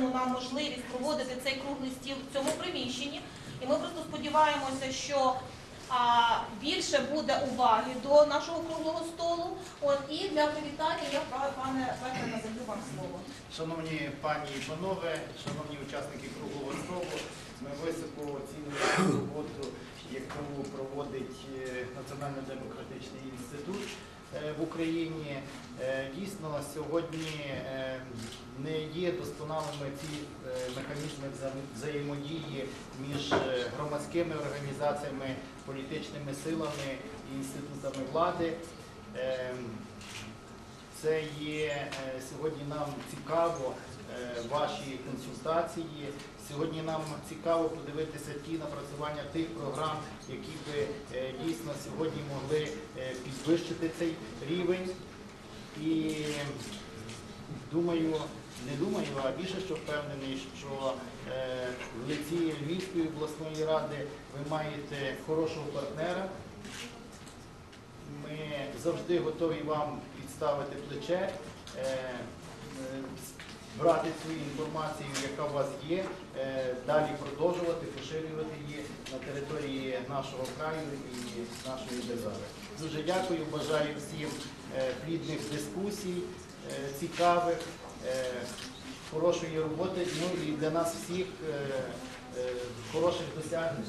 надану нам можливість проводити цей круглий стіл в цьому приміщенні. І ми просто сподіваємося, що більше буде уваги до нашого круглого столу. От і для привітання я пане Петре надаю вам слово. Шановні пані і панове, шановні учасники круглого столу, ми високо оцінюємо роботу, яку проводить е, Національно-демократичний інститут е, в Україні. Е, Дійсно, сьогодні е, не є досконалими ці е, механізми взаємодії між громадськими організаціями, політичними силами і інститутами влади. Це є сьогодні нам цікаво ваші консультації. Сьогодні нам цікаво подивитися ті напрацювання тих програм, які би дійсно сьогодні могли підвищити цей рівень. І думаю, не думаю, а більше що впевнений, що е, в лиці Львівської обласної ради ви маєте хорошого партнера. Ми завжди готові вам підставити плече, е, е, брати цю інформацію, яка у вас є, е, далі продовжувати, поширювати її на території нашого краю і нашої держави. Дуже дякую, бажаю всім е, плідних дискусій, е, цікавих, хорошої роботи, ну і для нас всіх хороших досягнень.